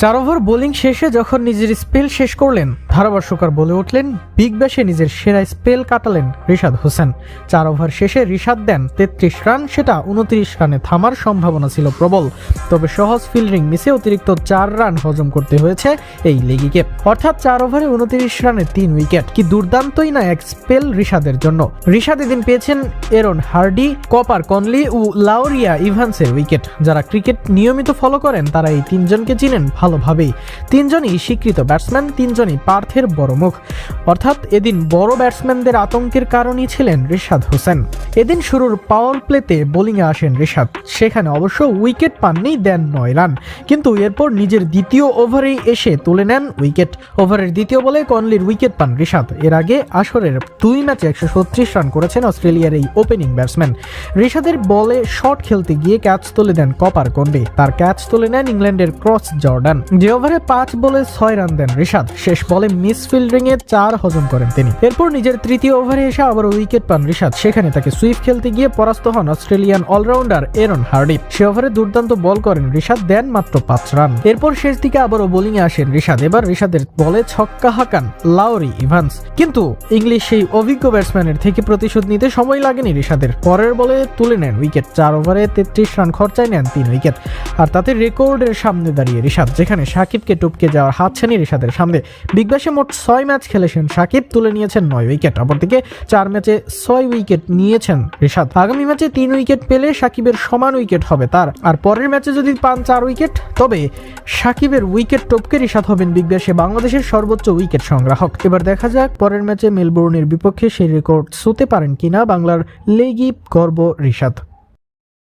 চার over bowling শেষে যখন নিজের স্পেল শেষ করলেন ধারাভাষ্যকার বলে উঠলেন, বিগ ব্যাশে নিজের সেরা স্পেল কাটালেন রিশাদ হোসেন। চার ওভার শেষে রিশাদ দেন তেত্রিশ রান, সেটা উনত্রিশ রানে থামার সম্ভাবনা ছিল প্রবল। তবে সহজ ফিল্ডিং মিসে অতিরিক্ত চার রান হজম করতে হয়েছে এই লেগিকে। অর্থাৎ চার ওভারে উনত্রিশ রানে তিন উইকেট। কি দুর্দান্তই না এক স্পেল রিশাদের জন্য। রিশাদ এদিন পেয়েছেন এরন হার্ডি, কপার কনলি ও লাউরিয়া ইভান্সের উইকেট। যারা ক্রিকেট নিয়মিত ফলো করেন, তারা এই তিনজনকে চিনেন ভালোভাবেই। তিনজনই স্বীকৃত ব্যাটসম্যান, তিনজনই পার্থের বড় মুখ। অর্থাৎ এদিন বড় ব্যাটসম্যানদের আতঙ্কের কারণই ছিলেন রিশাদ হোসেন। এদিন শুরুর পাওয়ার প্লেতে বোলিংয়ে আসেন রিশাদ। সেখানে অবশ্য উইকেট পাননি দেন নয় রান কিন্তু এরপর নিজের দ্বিতীয় ওভারেই এসে তুলে নেন উইকেট। ওভারের দ্বিতীয় বলে কনলির উইকেট পান রিশাদ। এর আগে আসরের দুই ম্যাচে একশো ছত্রিশ রান করেছেন অস্ট্রেলিয়ার এই ওপেনিং ব্যাটসম্যান। রিশাদের বলে শট খেলতে গিয়ে ক্যাচ তুলে দেন কপার কন্ডে তার ক্যাচ তুলে নেন ইংল্যান্ডের ক্রস জর্ডান। যে ওভারে পাঁচ বলে ছয় রান দেন রিশাদ। শেষ বলে মিস ফিল্ডিং এ চার হজম করেন তিনি। এরপর নিজের তৃতীয় ওভারে এসে আবার উইকেট পান রিশাদ। সেখানে তাকে সুইপ খেলতে গিয়ে পরাস্ত হন অস্ট্রেলিয়ান অলরাউন্ডার এরন হার্ডি। সে ওভারে দুর্দান্ত বল করেন রিশাদ, দেন মাত্র পাঁচ রান। এরপর শেষ দিকে আবারও বোলিং এ আসেন রিশাদ। এবার রিশাদের বলে ছক্কা হাঁকান লাউরি ইভান্স। কিন্তু ইংলিশ সেই অভিজ্ঞ ব্যাটসম্যানের থেকে প্রতিশোধ নিতে সময় লাগেনি রিশাদের। পরের বলে তুলে নেন উইকেট। চার ওভারে তেত্রিশ রান খরচায় নেন তিন উইকেট। আর তাতে রেকর্ডের সামনে দাঁড়িয়ে রিশাদ, যেখানে সাকিবকে টপকে যাওয়ার হাতছানি রিশাদের সামনে। বিগ ব্যাশে মোট ছয় ম্যাচ খেলেছেন সাকিব, তুলে নিয়েছেন নয় উইকেট। অপরদিকে চার ম্যাচে ছয় উইকেট নিয়েছেন রিশাদ। আগামী ম্যাচে তিন উইকেট পেলে সাকিবের সমান উইকেট হবে তার। আর পরের ম্যাচে যদি পান চার উইকেট, তবে সাকিবের উইকেট টপকে রিশাদ হবেন বিগ ব্যাশে বাংলাদেশের সর্বোচ্চ উইকেট সংগ্রাহক। এবার দেখা যাক পরের ম্যাচে মেলবোর্নের বিপক্ষে সেই রেকর্ড ছুতে পারেন কিনা বাংলার লেগি গর্ব রিশাদ।